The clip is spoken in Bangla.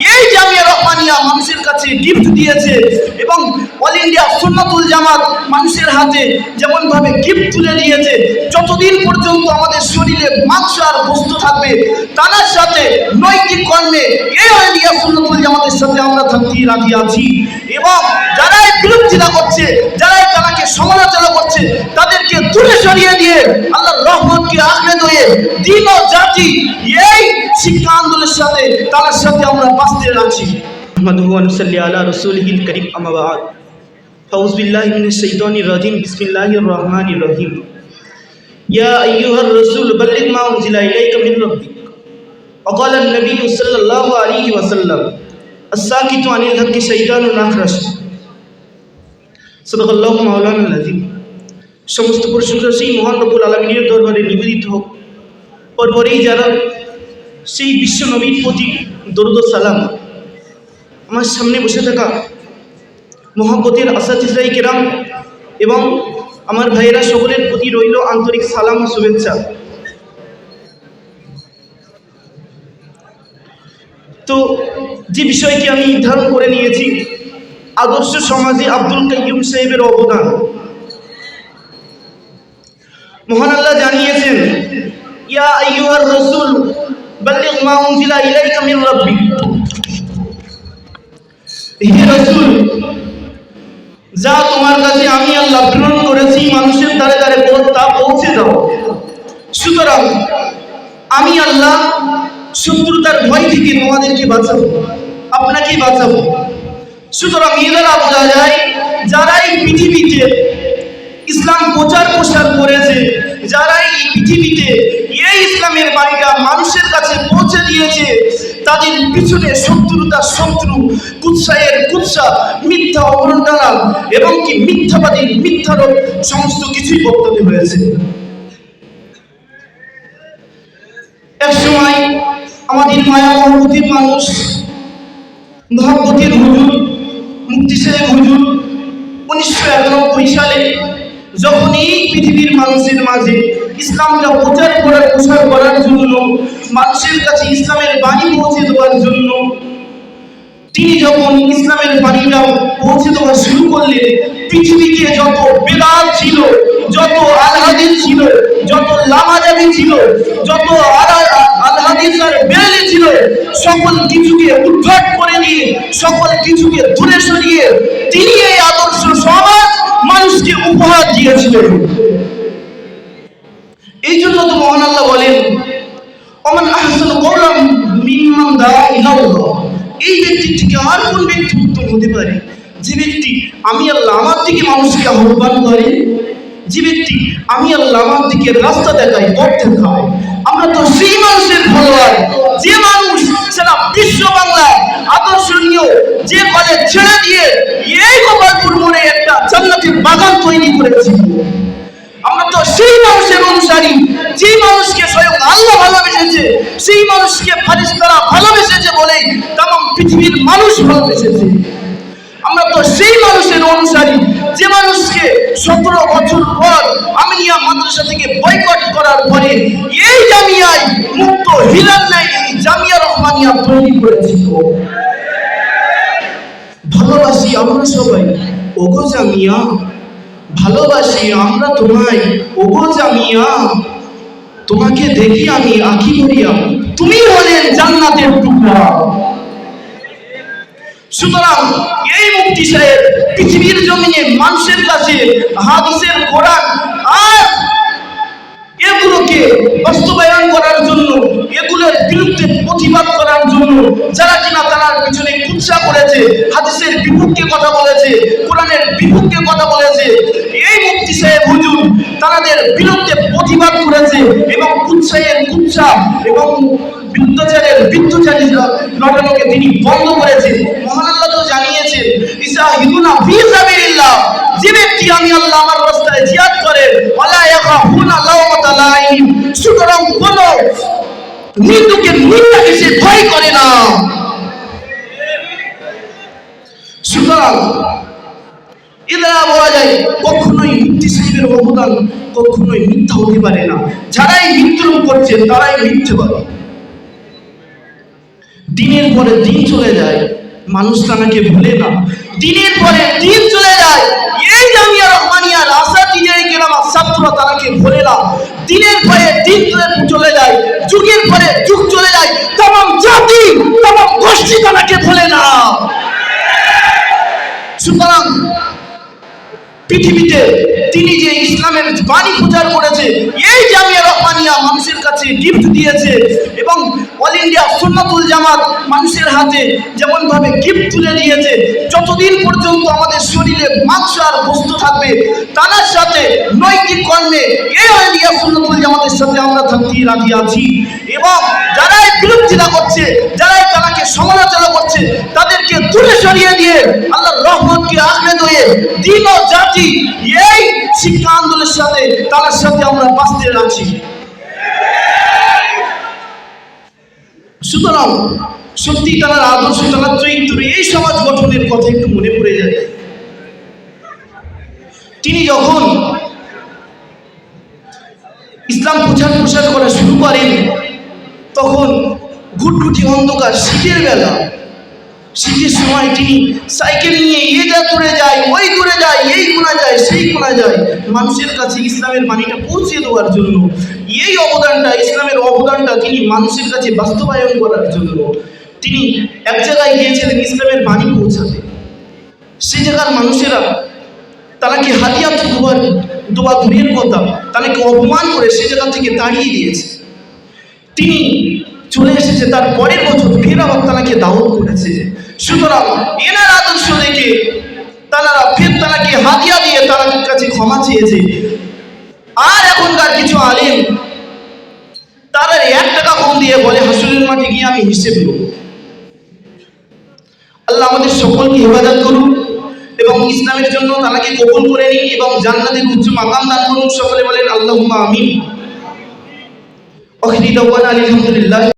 এই জামিয়া রহমানিয়া মানুষের কাছে গিফট দিয়েছে এবং অল ইন্ডিয়া সুন্নাতুল জামাত মানুষের হাতে যেমনভাবে গিফট তুলে দিয়েছে, যতদিন পর্যন্ত আমাদের শরীরে মাংস আর বস্তু থাকবে, তার সাথে নৈতিক কর্মে এই অল ইন্ডিয়া সুন্নাতুল জামাতের সাথে আমরা থাকতে রাজি আছি এবং যারা এই বিরোধিতা করছে যারা এই তারাকে সমালোচনা করছে তাদেরকে দূরে সরিয়ে দিয়ে আল্লাহর রহমতকে আঁকড়ে ধরে দিন ও জাতি এই শিক্ষা আন্দোলনের সাথে তার সাথে আমরা বাঁচতে আছি نحمده ونصلي على رسوله الكريم أما بعد فأعوذ بالله من الشيطان الرجيم بسم الله الرحمن الرحيم يا أيها الرسول بلغ ما أنزل إليك من ربك وقال النبي صلى الله عليه وسلم الساكت عن الحق شيطان أخرس صدق الله مولانا العظيم সমস্ত প্রশংসা সেই মহান রব্বুল আলমিনের দরবারে নিবেদিত হোক পরপরেই যারা সেই বিশ্ব নবীর প্রতি দরুদ ও সালাম আমার সামনে বসে থাকা মহাব্বতের আসাতিজাই কেরাম এবং আমার ভাইয়েরা সকলের প্রতি রইল আন্তরিক সালাম ও শুভেচ্ছা তো যে বিষয়টি আমি নির্ধারণ করে নিয়েছি, আদর্শ সমাজে আব্দুল কাইয়ুম সাহেবের অবদান। মহান আল্লাহ জানিয়েছেন, ইয়া আইয়ুহার রাসূল, বাল্লিগ মা উনজিলা ইলাইকা রাসূল, যা তোমার কাছে আমি আল্লাহ প্রেরণ করেছি, মানুষের দ্বারে দ্বারে তা পৌঁছে দাও। সুতরাং আমি আল্লাহ শত্রুতার ভয় থেকে তোমাদেরকে বাঁচাবো আপনাকে বাঁচাবো। সুতরাং এ বোঝা যায় যারা এই পৃথিবীতে ইসলাম প্রচার প্রসার করেছে যারা এই পৃথিবীতে এই ইসলামের বাড়িটা মানুষের কাছে পৌঁছে দিয়েছে, তাদের পিছনে শত্রুতা শত্রু কুৎসাহের কুৎসা, মিথ্যা অবরণাল এবং কি মিথ্যাবাদী, মিথ্যারোপ সমস্ত কিছুই বক্তব্য হয়েছে। এক সময় আমাদের মায়া মহব্বতের মানুষ মহব্বতের হুজুর মুক্তি সাহেব হুজুর, উনিশশো একানব্বই সালে যখন এই পৃথিবীর মানুষের মাঝে ইসলামটা প্রচার করার, প্রসার করার জন্য, মানুষের কাছে ইসলামের বাণী পৌঁছে দেওয়ার জন্য, তিনি যখন ইসলামের বাণীটা পৌঁছে দেওয়া শুরু করলেন, পৃথিবীতে যত বেদাত ছিল, যত আলহাদিস ছিল, যত লামাজাবি ছিল, যত সকল কিছুকে উদ্ধার করে নিয়ে, সকল কিছুকে দূরে সরিয়ে তিনি এই আদর্শ সমাজ মানুষকে উপহার দিয়েছিলেন। এই জন্য তো মহান আল্লাহ বলেন, অমান আহসান কওলাম মিম্মান দা ইলাল্লাহ। এই ব্যক্তির থেকে আর কোন ব্যক্তি উত্তম হতে পারে? যে ব্যক্তি, আমি আল্লাহ আমার দিকে মানুষকে আহ্বান করে যে ব্যক্তি আমি আল্লাহ আমার দিকে রাস্তা দেখাই, পথ দেখায় আমরা তো সেই মানুষের ফলোয়ার যে মানুষ সারা বিশ্ব বাংলায় আদর্শনীয় যে কলেজ ছেড়ে দিয়ে এই গোপালপুর মোড়ে একটা জান্নাতের বাগান তৈরি করেছে। আমরা তো সেই মানুষের অনুসারী, যেই মানুষকে স্বয়ং আল্লাহ ভালোবেসেছে, সেই মানুষকে ফারিস্তারা ভালোবেসেছে বলেই তাম পৃথিবীর মানুষ ভালোবেসেছে। আমরা তো সেই মানুষের অনুসারী যে মানুষকে সতেরো বছর পর আমিনিয়া মাদ্রাসা থেকে বয়কট করার পরে এই জামিয়ায় মুক্ত হিলাল নাই জামিয়া রহমানিয়া তৈরি করেছিল। ভালোবাসি আমরা সবাই, ওগো জামিয়া। ভালোবাসি আমরা তোমায়, ওগো জামিয়া। তোমাকে দেখি আমি আঁকি করিয়া তুমি হলেন জান্নাতের টুকরা। সুতরাং এই মুক্তি সাহেব পৃথিবীর জমিনে মানুষের কাছে হাদিসের কোরআন আর এগুলোকে বাস্তবায়ন করার জন্য, এগুলোর বিরুদ্ধে প্রতিবাদ করার জন্য যারা কিনা তার পিছনে কুৎসা করেছে, হাদিসের বিপক্ষে কথা বলেছে, কোরআনের বিপক্ষে কথা বলেছে, এই মুক্তি সাহেব হুজুর তাদের বিরুদ্ধে প্রতিবাদ করেছে এবং কুৎসাহের কুৎসা এবং বিরুদ্ধাচারের বিদ্যুচারী লটানোকে তিনি বন্ধ জিহাদ করে ওয়ালা ইয়াখাফুনা লাওমাতা লাইম সুতরাং করে না। সুতরাং এরা বলা যায়, কখনোই মুক্তি সাহেবের অবদান কখনোই মিথ্যা হতে পারে না। যারাই মৃত্যুরূপ করছে, তারাই মিথ্যে বলে দিনের পরে দিন চলে যায় মানুষ তাকে ভুলে না। দিনের পরে দিন চলে যায়। এই জামিয়া রহমানিয়া রাসা টিজারি কেরামা ছাত্র তারাকে ভোলে না দিনের পরে দিন চলে- যায়, যুগের পরে যুগ চলে যায় তাম জাতি তাম গোষ্ঠী তারাকে ভোলে না। সুতরাং পৃথিবীতে তিনি যে ইসলামের বাণী প্রচার করেছে, এই জামিয়া রহমানিয়া গিফট দিয়েছে এবং অল ইন্ডিয়া সুন্নাতুল জামাত মানুষের হাতে যেমন ভাবে গিফট তুলে দিয়েছে, যতদিন পর্যন্ত আমাদের শরীরে মাংস আর বস্তু থাকবে তার সাথে নৈতিক কর্মে এই অল ইন্ডিয়া সুন্নাতুল জামাতের সাথে আমরা থাকতে রাজি আছি। এবং যারা এই বিরোধিতা করছে যারা তারাকে সমালোচনা করছে, তাদেরকে দূরে সরিয়ে দিয়ে আল্লাহর রহমতকে আঁকড়ে ধরে দিন ও জাতি এই শিক্ষা আন্দোলনের সাথে তার সাথে আমরা বাঁচতে আছি সুতরাং সত্যি তার আদর্শ তার চরিত্র এই সমাজ গঠনের কথা একটু মনে পড়ে যায়। তিনি যখন ইসলাম প্রচার প্রসার করা শুরু করেন, তখন ঘুটঘুটি অন্ধকার, শীতের বেলা। শীতের সময় তিনি সাইকেল নিয়ে এ যা কোনা যায়। মানুষের কাছে ইসলামের বাণীটা পৌঁছে দেওয়ার জন্য। এই অবদানটা, ইসলামের অবদানটা তিনি মানুষের কাছে বাস্তবায়ন করার জন্য। তিনি এক জায়গায় গিয়েছিলেন, ইসলামের বাণী পৌঁছাতে। সে জায়গার মানুষেরা তাকে হাতিয়ার দুবার দোয়া দূরের কথা তাকে অপমান করে সে জায়গা থেকে তাড়িয়ে দিয়েছে। তিনি চলে এসেছে, তার পরের বছর ফের আবার তাকে দাওয়াত করেছে। সুতরাং এনার আদর্শ দেখে তারা ফের তাকে হাতিয়া দিয়ে তার কাছে ক্ষমা চেয়েছে। আর এখনকার কিছু আলিম তারা এক টাকা কম দিয়ে বলে হাসুলের মাঠে গিয়ে আমি হিসেব দেবো আল্লাহ আমাদের সকলকে হেফাজত করুন এবং ইসলামের জন্য তাকে কবুল করে নিন এবং জান্নাতের উচ্চ মাকাম দান করুন। সকলে বলেন আল্লাহ আমিন। অখিরিত আলহামদুলিল্লাহ।